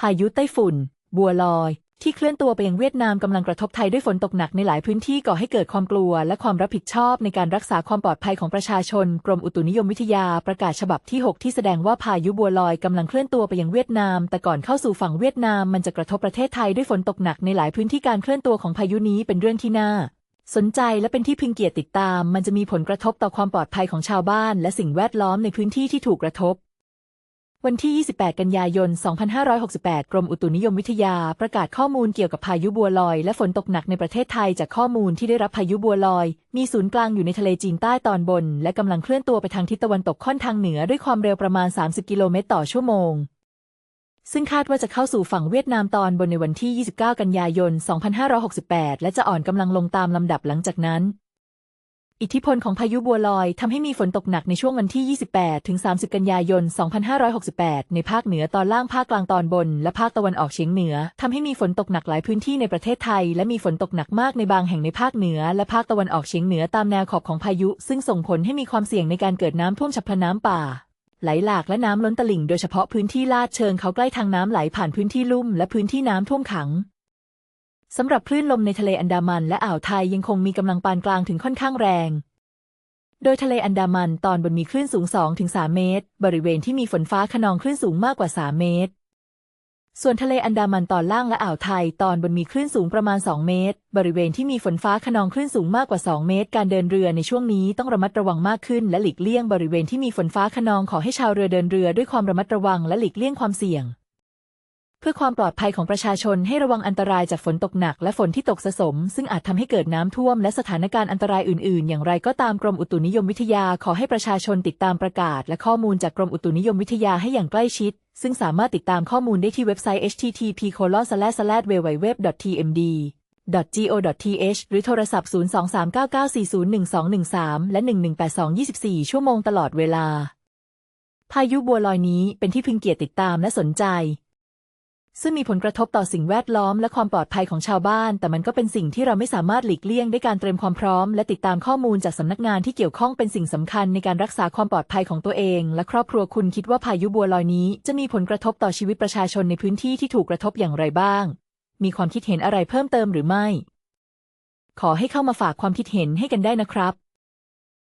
พายุไต้ฝุ่น บัวลอย ที่เคลื่อนตัวไปยังเวียดนามกำลังกระทบไทยด้วยฝนตกหนักในหลายพื้นที่ก่อให้เกิดความกลัว และความรับผิดชอบในการรักษาความปลอดภัยของประชาชน กรมอุตุนิยมวิทยาประกาศฉบับที่ 6 ที่แสดงว่าพายุบัวลอยกำลังเคลื่อนตัวไปยังเวียดนาม แต่ก่อนเข้าสู่ฝั่งเวียดนามมันจะกระทบประเทศไทยด้วยฝนตกหนักในหลายพื้นที่การเคลื่อนตัวของพายุนี้เป็นเรื่องที่น่าสนใจและเป็นที่พึงเกียรติติดตาม มันจะมีผลกระทบต่อความปลอดภัยของชาวบ้าน และสิ่งแวดล้อมในพื้นที่ที่ถูกกระทบ วันที่ 28 กันยายน 2568 กรมอุตุนิยมวิทยาประกาศข้อมูลเกี่ยวกับพายุบัวลอย และฝนตกหนักในประเทศไทยจากข้อมูลที่ได้รับพายุบัวลอย มีศูนย์กลางอยู่ในทะเลจีนใต้ตอนบน และกำลังเคลื่อนตัวไปทางทิศตะวันตกค่อนทางเหนือด้วยความเร็วประมาณ 30 กิโลเมตรต่อชั่วโมง ซึ่งคาดว่าจะเข้าสู่ฝั่งเวียดนามตอนบนในวันที่ 29 กันยายน 2568 และจะอ่อนกำลังลงตามลำดับหลังจากนั้น อิทธิพลของพายุบัวลอยทำให้มีฝนตกหนักในช่วงวันที่ 28 ถึง 30 กันยายน 2568 ในภาคเหนือตอนล่างภาคกลางตอนบน และภาคตะวันออกเฉียงเหนือทำให้มีฝนตกหนักหลายพื้นที่ในประเทศไทย และมีฝนตกหนักมากในบางแห่งในภาคเหนือ และภาคตะวันออกเฉียงเหนือตามแนวขอบของพายุ ซึ่งส่งผลให้มีความเสี่ยงในการเกิดน้ำท่วมฉับพลันน้ำป่าไหลหลากและน้ำล้นตลิ่งโดยเฉพาะพื้นที่ลาดเชิงเขาใกล้ทางน้ำไหลผ่านพื้นที่ลุ่มและพื้นที่น้ำท่วมขัง สำหรับคลื่นลมในทะเลอันดามันและอ่าวไทยยังคงมีกำลังปานกลางถึงค่อนข้างแรง โดยทะเลอันดามันตอนบนมีคลื่นสูง 2-3 เมตร บริเวณที่มีฝนฟ้าขนองคลื่นสูงมากกว่า 3 เมตร ส่วนทะเลอันดามันตอนล่างและอ่าวไทย ตอนบนมีคลื่นสูงประมาณ 2 เมตร บริเวณที่มีฝนฟ้าขนองคลื่นสูงมากกว่า 2 เมตร การเดินเรือในช่วงนี้ต้องระมัดระวังมากขึ้น และหลีกเลี่ยงบริเวณที่มีฝนฟ้าขนองขอให้ชาวเรือเดินเรือด้วยความระมัดระวังและหลีกเลี่ยงความเสี่ยง เพื่อความปลอดภัยของประชาชนให้ระวังอันตรายจากฝนตกหนักและฝนที่ตกสะสม ซึ่งอาจทำให้เกิดน้ำท่วมและสถานการณ์อันตรายอื่น ๆ อย่างไรก็ตามกรมอุตุนิยมวิทยาขอให้ประชาชนติดตามประกาศ และข้อมูลจากกรมอุตุนิยมวิทยาให้อย่างใกล้ชิด ซึ่งสามารถติดตามข้อมูลได้ที่เว็บไซต์ http://www.tmd go.th หรือโทรศัพท์ 02399401213 และ 1182 24 ชั่วโมงตลอดเวลา พายุบัวลอยนี้เป็นที่พึงเกียรติติดตามและสนใจ ซึ่งมีผลกระทบต่อสิ่งแวดล้อมและความปลอดภัยของชาวบ้าน แต่มันก็เป็นสิ่งที่เราไม่สามารถหลีกเลี่ยงได้การเตรียมความพร้อม และติดตามข้อมูลจากสำนักงานที่เกี่ยวข้องเป็นสิ่งสำคัญในการรักษาความปลอดภัยของตัวเอง และครอบครัวคุณคิดว่าพายุบัวลอยนี้ จะมีผลกระทบต่อชีวิตประชาชนในพื้นที่ที่ถูกกระทบอย่างไรบ้าง มีความคิดเห็นอะไรเพิ่มเติมหรือไม่ ขอให้เข้ามาฝากความคิดเห็นให้กันได้นะครับ